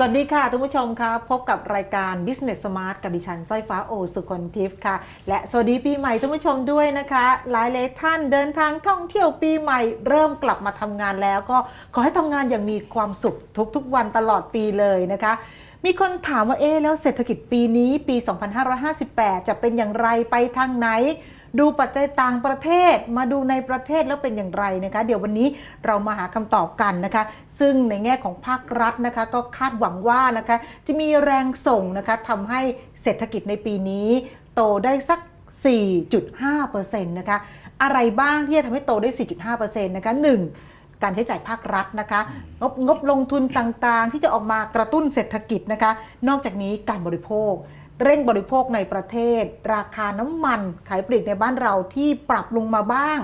สวัสดีค่ะทุกผู้ชมค่ะพบกับรายการ Business Smart กับดิฉันสร้อยฟ้าโอสุคนทิพย์ค่ะ และสวัสดีปีใหม่ทุกผู้ชมด้วยนะคะ หลายหลายๆท่านเดินทางท่องเที่ยวปีใหม่ เริ่มกลับมาทำงานแล้ว ก็ขอให้ทำงานอย่างมีความสุขทุกๆวันตลอดปีเลยนะคะมีคนถามว่าเอ๊แล้วเศรษฐกิจปีนี้ปี 2558 จะเป็นอย่างไรไปทางไหน ดูปัจจัยต่างประเทศมาดูในประเทศแล้วเป็นอย่างไรนะคะ เดี๋ยววันนี้เรามาหาคำตอบกันนะคะ ซึ่งในแง่ของภาครัฐนะคะ ก็คาดหวังว่านะคะ จะมีแรงส่งนะคะทำให้เศรษฐกิจในปีนี้ โตได้สัก 4.5%นะคะ อะไรบ้างที่จะทำให้โตได้ 4.5%นะคะหนึ่งการใช้จ่ายภาครัฐนะคะงบงบลงทุนต่างๆ ที่จะออกมากระตุ้นเศรษฐกิจนะคะ นอกจากนี้การบริโภค เร่งบริโภคในประเทศ ราคาน้ำมันขายปลีกในบ้านเราที่ปรับลงมาบ้าง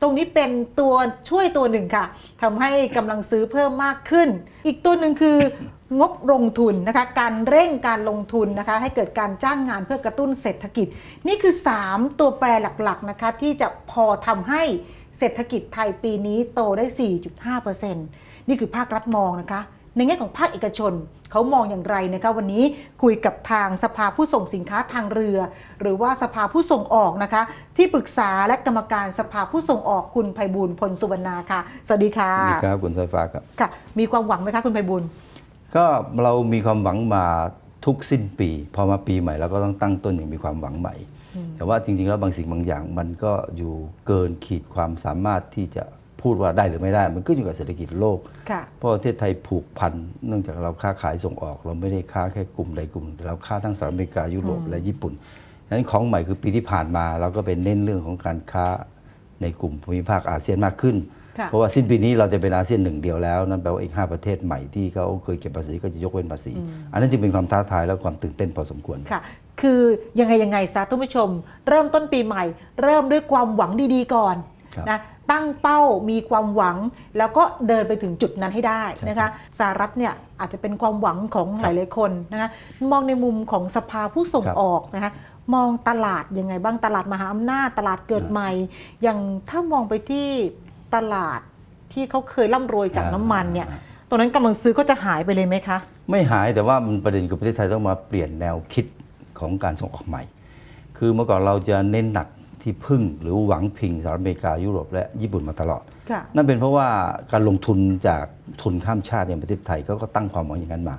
ตรงนี้เป็นตัวช่วยตัวหนึ่งค่ะทำให้กำลังซื้อเพิ่มมากขึ้น อีกตัวหนึ่งคืองบลงทุนนะคะการเร่งการลงทุนนะคะให้เกิดการจ้างงานเพื่อกระตุ้นเศรษฐกิจ นี่คือ 3 ตัวแปรหลักๆนะคะที่จะพอทำให้เศรษฐกิจไทยปีนี้โตได้ 4.5%นี่คือภาครัฐมองนะคะ ในแง่ของภาคเอกชนเขามองอย่างไรนะคะวันนี้คุยกับทางสภาผู้ส่งสินค้าทางเรือ หรือว่าสภาผู้ส่งออกนะคะ ที่ปรึกษาและกรรมการสภาผู้ส่งออกคุณไพบูลย์พลสุวรรณาค่ะสวัสดีค่ะสวัสดีครับคุณสายฟ้าครับค่ะ มีความหวังไหมคะคุณไพบูลย์ก็เรามีความหวังมาทุกสิ้นปี พอมาปีใหม่เราก็ต้องตั้งต้นอย่างมีความหวังใหม่ แต่ว่าจริงๆแล้วบางสิ่งบางอย่างมันก็อยู่เกินขีดความสามารถที่จะ พูดว่าได้หรือไม่ได้ มันขึ้นอยู่กับเศรษฐกิจโลกค่ะเพราะประเทศไทยผูกพันเนื่องจากเราค้าขายส่งออก เราไม่ได้ค้าแค่กลุ่มใดกลุ่มหนึ่งแต่เราค้าทั้งสหรัฐอเมริกายุโรปและญี่ปุ่นดังนั้นของใหม่คือปีที่ผ่านมา เราก็เป็นเน้นเรื่องของการค้าในกลุ่มภูมิภาคอาเซียนมากขึ้นค่ะเพราะว่าสิ้นปีนี้เราจะเป็นอาเซียนหนึ่งเดียวแล้วนั่นแปลว่าอีก5ประเทศใหม่ที่เขาเคยเก็บภาษีก็จะยกเว้นภาษี อันนั้นจึงเป็นความท้าทายและความตื่นเต้นพอสมควรค่ะคือยังไงยังไงซะท่านผู้ชม เริ่มต้นปีใหม่ เริ่มด้วยความหวังดีๆก่อนครับนะ ตั้งเป้ามีความหวัง แล้วก็เดินไปถึงจุดนั้นให้ได้ใช่นะครัคะบสหรัฐเนี่ยอาจจะเป็นความหวังของคหรับลายๆคนนะคะมองในมุมของสภาผู้ส่งครับออกนะคะมองตลาดยังไงบ้างตลาดมหาอำนาจตลาดเกิดอ่าใหม่ อย่างถ้ามองไปที่ตลาดที่เขาเคยร่ำรวยจากอ่าน้ำมันเนี่ยตรงนั้นกำลังซื้อก็จะหายไปเลยไหมคะ ไม่หายแต่ว่ามันประเด็นคือประเทศไทยต้องมาเปลี่ยนแนวคิดของการส่งออกใหม่ คือเมื่อก่อนเราจะเน้นหนัก ที่พึ่งหรือหวังพิงสหรัฐอเมริกายุโรปและญี่ปุ่นมาตลอดค่ะนั่นเป็นเพราะว่าการลงทุนจากทุนข้ามชาติในประเทศไทยเขาก็ตั้งความหวังอย่างนั้นมา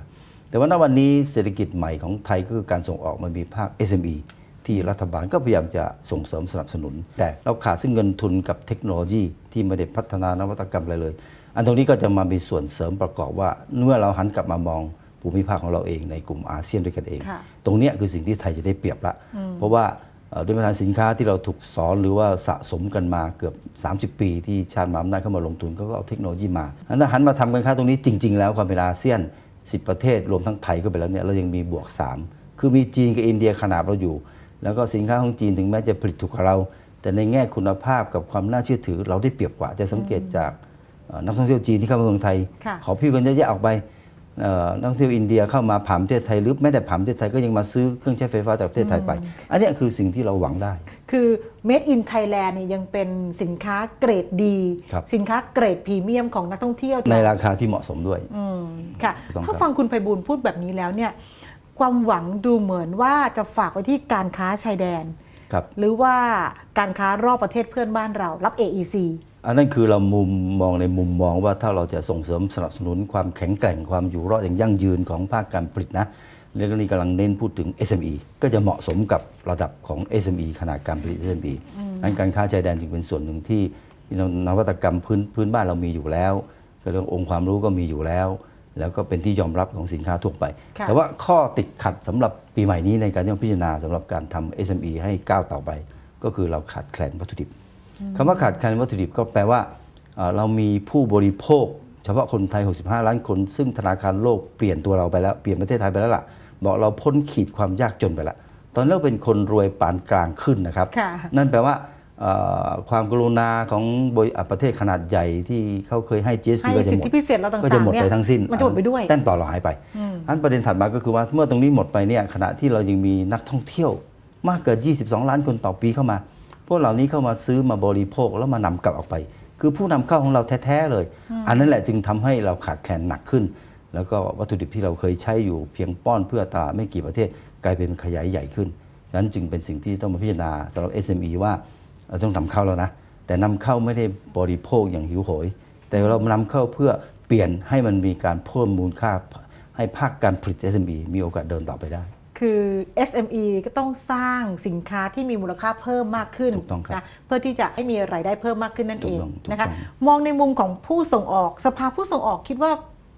แต่ว่าณวันนี้เศรษฐกิจใหม่ของไทยก็คือการส่งออกมันมีภาค SME ที่รัฐบาลก็พยายามจะส่งเสริมสนับสนุน แต่เราขาดซึ่งเงินทุนกับเทคโนโลยีที่ไม่ได้พัฒนานวัตกรรมอะไรเลย อันตรงนี้ก็จะมามีส่วนเสริมประกอบว่าเมื่อเราหันกลับมามองภูมิภาคของเราเองในกลุ่มอาเซียนด้วยกันเองค่ะตรงเนี้ยคือสิ่งที่ไทยจะได้เปรียบละ เพราะว่าเอ่อ ด้วยประธานสินค้าที่เราถูกสอนหรือว่าสะสมกันมาเกือบ 30 ปี ที่ชาติมหาอำนาจเข้ามาลงทุนเขาก็เอาเทคโนโลยีมาอันนั้นหันมาทำกันค้าตรงนี้จริง ๆ แล้วความเป็นอาเซียน 10 ประเทศรวมทั้งไทยก็ไปแล้วเนี่ยเรายังมีบวก 3 คือมีจีนกับอินเดียขนาดเราอยู่ แล้วก็สินค้าของจีนถึงแม้จะผลิตถูกกว่าเรา แต่ในแง่คุณภาพกับความน่าเชื่อถือ เราได้เปรียบกว่าจะสังเกตจากเอ่อนักท่องเที่ยวจีนที่เข้ามาเมืองไทยค่ะขอพิ้วกันเยอะแยะออกไปเอ่อ นักท่องเที่ยวอินเดียเข้ามาผ่านประเทศไทยหรือแม้แต่ผ่านประเทศไทยก็ยังมาซื้อเครื่องใช้ไฟฟ้าจากประเทศไทยไป อันเนี้ยคือสิ่งที่เราหวังได้ คือ Made in Thailand เนี่ยยังเป็นสินค้าเกรดดีครับสินค้าเกรดพรีเมียมของนักท่องเที่ยว ในราคาที่เหมาะสมด้วยอืมค่ะถูกต้องถ้าครับฟังคุณไพบูลย์พูดแบบนี้แล้วเนี่ยความหวังดูเหมือนว่าจะฝากไว้ที่การค้าชายแดนครับหรือว่าการค้ารอบประเทศเพื่อนบ้านเรารับ AEC อันนั้นคือเรามุมมองในมุมมองว่าถ้าเราจะส่งเสริมสนับสนุนความแข็งแกร่งความอยู่รอดอย่างยั่งยืนของภาคการผลิตนะเรื่องนี้กำลังเน้นพูดถึง SME ก็จะเหมาะสมกับระดับของ SME ขนาดการผลิต SME อันการค้าชายแดนจึงเป็นส่วนหนึ่งที่นวัตกรรมพื้นพื้นบ้านเรามีอยู่แล้วเรื่ององค์ความรู้ก็มีอยู่แล้ว แล้วก็เป็นที่ยอมรับของสินค้าทั่วไปค่ะแต่ว่าข้อติดขัดสำหรับปีใหม่นี้ในการที่ต้องพิจารณาสำหรับการทำ SME ให้ก้าวต่อไป ก็คือเราขาดแคลนวัตถุดิบ คำว่าขาดแคลนวัตถุดิบก็แปลว่าเอ่อเรามีผู้บริโภค เฉพาะคนไทย 65 ล้านคน ซึ่งธนาคารโลกเปลี่ยนตัวเราไปแล้ว เปลี่ยนประเทศไทยไปแล้วล่ะ บอกเราพ้นขีดความยากจนไปแล้ว ตอนนี้เราเป็นคนรวยปานกลางขึ้นนะครับค่ะนั่นแปลว่าเอ่อความกรุณาของบริอะประเทศขนาดใหญ่ที่เขาเคยให้ GSP ให้ก็จะสิทหมดธิพิเศษเราต่างๆก็จะหมดเนี่ยไปทั้งสิ้นมันจะหมดไปด้วยแต้มต่อเราหายไปอืมอันประเด็นถัดมาก็คือว่าเมื่อตรงนี้หมดไปเนี่ยขณะที่เรายังมีนักท่องเที่ยวมากเกิน 22 ล้านคนต่อปีเข้ามา พวกเหล่านี้เข้ามาซื้อมาบริโภคแล้วมานำกลับออกไป คือผู้นำเข้าของเราแท้ๆเลย อันนั้นแหละจึงทำให้เราขาดแคลนหนักขึ้น แล้วก็วัตถุดิบที่เราเคยใช้อยู่เพียงป้อนเพื่อตลาดไม่กี่ประเทศ กลายเป็นขยายใหญ่ขึ้นฉะนั้นจึงเป็นสิ่งที่ต้องมาพิจารณาสำหรับ SME ว่าเราต้องนำเข้าแล้วนะ แต่นำเข้าไม่ได้บริโภคอย่างหิวโหย แต่เรานำเข้าเพื่อเปลี่ยนให้มันมีการเพิ่มมูลค่าให้ภาคการผลิต SME มีโอกาสเดินต่อไปได้ คือ SME ก็ต้องสร้างสินค้าที่มีมูลค่าเพิ่มมากขึ้นถูกต้องครับนะเพื่อที่จะให้มีรายได้เพิ่มมากขึ้นนั่นเองถูกต้องถูกนะคะต้องมองในมุมของผู้ส่งออกสภาผู้ส่งออกคิดว่า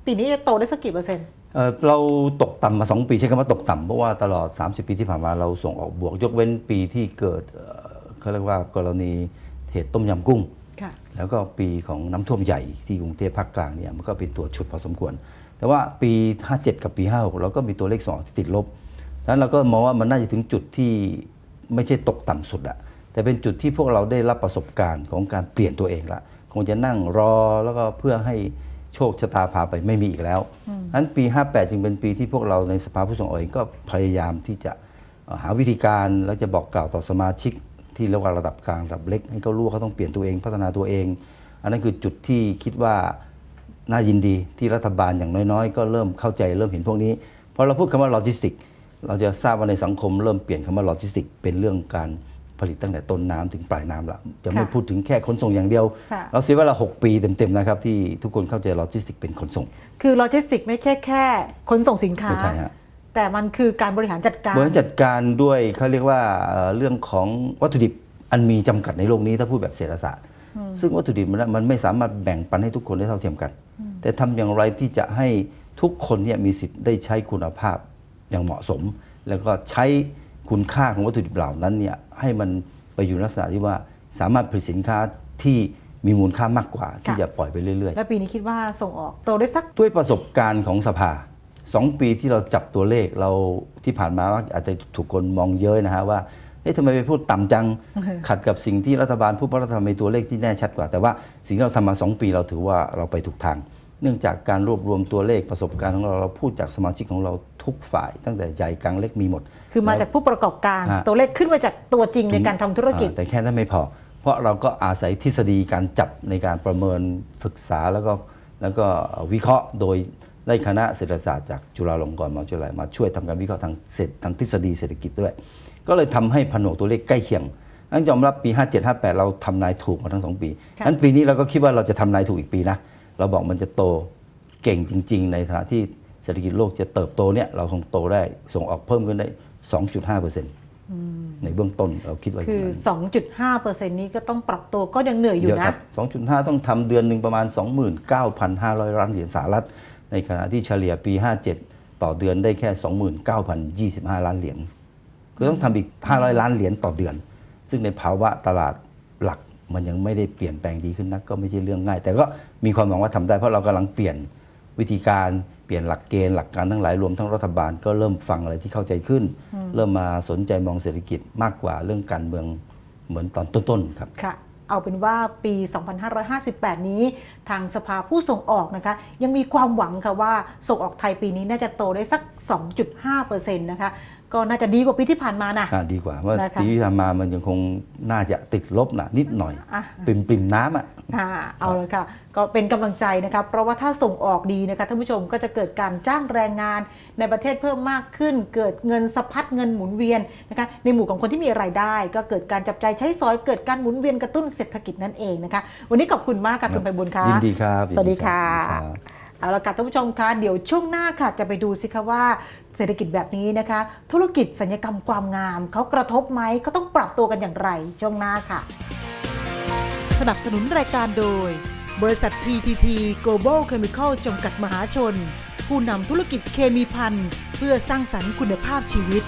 ปีนี้จะโตได้สักกี่เปอร์เซ็นต์เอ่อเราตกต่ำมา 2 ปีใช้คำว่าตกต่ำเพราะว่าตลอด 30 ปีที่ผ่านมาเราส่งออกบวก ยกเว้นปีที่เกิดเอ่อเขาเรียกว่ากรณีเหตุต้มยำกุ้งค่ะแล้วก็ปีของน้ำท่วมใหญ่ที่กรุงเทพภาคกลางเนี่ยมันก็เป็นตัวชุดพอสมควร แต่ว่าปี 57 กับปี 56 เราก็มีตัวเลขสองที่ติดลบดัง นั้นเราก็มองว่ามันน่าจะถึงจุดที่ไม่ใช่ตกต่ำสุดอะแต่เป็นจุดที่พวกเราได้รับประสบการณ์ของการเปลี่ยนตัวเองละคงจะนั่งรอแล้วก็เพื่อให้โชคชะตาพาไปไม่มีอีกแล้วนั้นปี 58 จึงเป็นปีที่พวกเราในสภาผู้ส่งออกเองก็พยายามที่จะเอ่อหาวิธีการแล้วจะบอกกล่าวต่อสมาชิกที่เรียกว่าระดับกลางระดับเล็ก ให้เขารู้ว่าเขาต้องเปลี่ยนตัวเองพัฒนาตัวเอง อันนั้นคือจุดที่คิดว่าน่ายินดีที่รัฐบาลอย่างน้อยๆ ก็เริ่มเข้าใจเริ่มเห็นพวกนี้พอเราพูดคำว่าโลจิสติก เราจะทราบว่าในสังคมเริ่มเปลี่ยนคำว่าโลจิสติก เป็นเรื่องการผลิตตั้งแต่ต้นน้ำถึงปลายน้ำละจะไม่ค่ะพูดถึงแค่ขนส่งอย่างเดียวค่ะเราเสียเวลา 6 ปีเต็ม ๆ นะครับ ที่ทุกคนเข้าใจโลจิสติกเป็นขนส่ง คือโลจิสติกไม่ใช่แค่ขนส่งสินค้า ไม่ใช่ฮะแต่มันคือการบริหารจัดการ บริหารจัดการด้วยเขาเรียกว่าเอ่อเรื่องของวัตถุดิบอันมีจำกัดในโลกนี้ถ้าพูดแบบเศรษฐศาสตร์ ซึ่งวัตถุดิบมันมันไม่สามารถแบ่งปันให้ทุกคนได้เท่าเทียมกัน แต่ทำอย่างไรที่จะให้ทุกคนเนี่ยมีสิทธิ์ได้ใช้คุณภาพ อย่างเหมาะสม แล้วก็ใช้คุณค่าของวัตถุดิบเหล่านั้นเนี่ยให้มันไปอยู่ในลักษณะที่ว่าสามารถผลิตสินค้าที่มีมูลค่ามากกว่า ที่ค่ะจะปล่อยไปเรื่อย ๆ แล้วปีนี้คิดว่าส่งออกโตได้สักด้วยประสบการณ์ของสภาสองปีที่เราจับตัวเลขเราที่ผ่านมาอาจจะถูกคนมองเย้ยนะฮะว่าเอ๊ะทำไมไปพูดต่ำจัง ขัดกับสิ่งที่รัฐบาลพูดเพราะรัฐบาลมีตัวเลขที่แน่ชัดกว่า แต่ว่าสิ่งที่เราทำมา 2 ปีเราถือว่าเราไปถูกทาง เนื่องจากการรวบรวมตัวเลขประสบการณ์ของเราเราพูดจากสมาชิกของเราทุกฝ่าย ตั้งแต่ใหญ่กลางเล็กมีหมด คือมาจากผู้ประกอบการ ฮะ ตัวเลขขึ้นมาจากตัวจริงในการทำธุรกิจอ่าแต่แค่นั้นไม่พอ เพราะเราก็อาศัยทฤษฎีการจับในการประเมินศึกษาแล้วก็แล้วก็วิเคราะห์โดยได้คณะเศรษฐศาสตร์จากจุฬาลงกรณ์มหาวิทยาลัยมาช่วยทำการวิเคราะห์ทางเศรษฐทางทฤษฎีเศรษฐกิจด้วย ก็เลยทำให้ผนวกตัวเลขใกล้เคียงต้องยอมรับปี 57 58 เราทำนายถูกมาทั้งสองปีค่ะ นั้นปีนี้เราก็คิดว่าเราจะทำนายถูกอีกปีนะ เราบอกมันจะโตเก่งจริง ๆ ในฐานะที่เศรษฐกิจโลกจะเติบโตเนี่ยเราคงโตได้ส่งออกเพิ่มขึ้นได้ 2.5%ในเบื้องต้นเราคิดว่าอคืย่างอนั้น2.5%นี้ก็ต้องปรับตัวก็ยังเหนื่อยอยู่เยอะคนะรับ2.5 ต้องทำเดือนหนึ่งประมาณ 29,500 ล้านเหรียญสหรัฐ ในขณะที่เฉลี่ยปี 57 ต่อเดือนได้แค่ 29,025 ล้านเหรียญคือต้องทำอีก 500 ล้านเหรียญต่อเดือน ซึ่งในภาวะตลาดหลักมันยังไม่ได้เปลี่ยนแปลงดีขึ้นนักก็ไม่ใช่เรื่องง่าย แต่ก็ มีความหวังว่าทำได้เพราะเรากำลังเปลี่ยนวิธีการเปลี่ยนหลักเกณฑ์หลักการทั้งหลายรวมทั้งรัฐบาลก็เริ่มฟังอะไรที่เข้าใจขึ้น เริ่มมาสนใจมองเศรษฐกิจมากกว่าเรื่องการเมืองเหมือนตอนต้นๆครับค่ะเอาเป็นว่าปี 2558 นี้ทางสภาผู้ส่งออกนะคะยังมีความหวังค่ะว่าส่งออกไทยปีนี้น่าจะโตได้สัก 2.5%นะคะ ก็น่าจะดีกว่าปีที่ผ่านมานะ อ่าดีกว่าว่านะคะ ปีที่ทำมามันยังคงน่าจะติดลบนะนิดหน่อย อะ ปริมปริมๆน้ำอะ อ่าเอาเลยค่ะ ก็เป็นกำลังใจนะครับ เพราะว่าถ้าส่งออกดีนะคะท่านผู้ชมก็จะเกิดการจ้างแรงงานในประเทศเพิ่มมากขึ้น เกิดเงินสะพัดเงินหมุนเวียนนะคะในหมู่ของคนที่มีรายได้ ก็เกิดการจับใจายใช้สอยเกิดการหมุนเวียนกระตุ้นเศรษฐกิจนั่นเองนะคะ วันนี้ขอบคุณมากค่ะคุณไปบุญค่ะยินดีครับสวัสดีค่ะยินดีรับ เอาละค่ะท่านผู้ชมคะเดี๋ยวช่วงหน้าค่ะจะไปดูสิคะว่าเศรษฐกิจแบบนี้นะคะ ธุรกิจสัญญกรรมความงามเขากระทบไหมก็ต้องปรับตัวกันอย่างไรช่วงหน้าค่ะ สนับสนุนรายการโดย บริษัท PTT Global Chemical จำกัดมหาชน ผู้นำธุรกิจเคมีพันเพื่อสร้างสรรค์คุณภาพชีวิต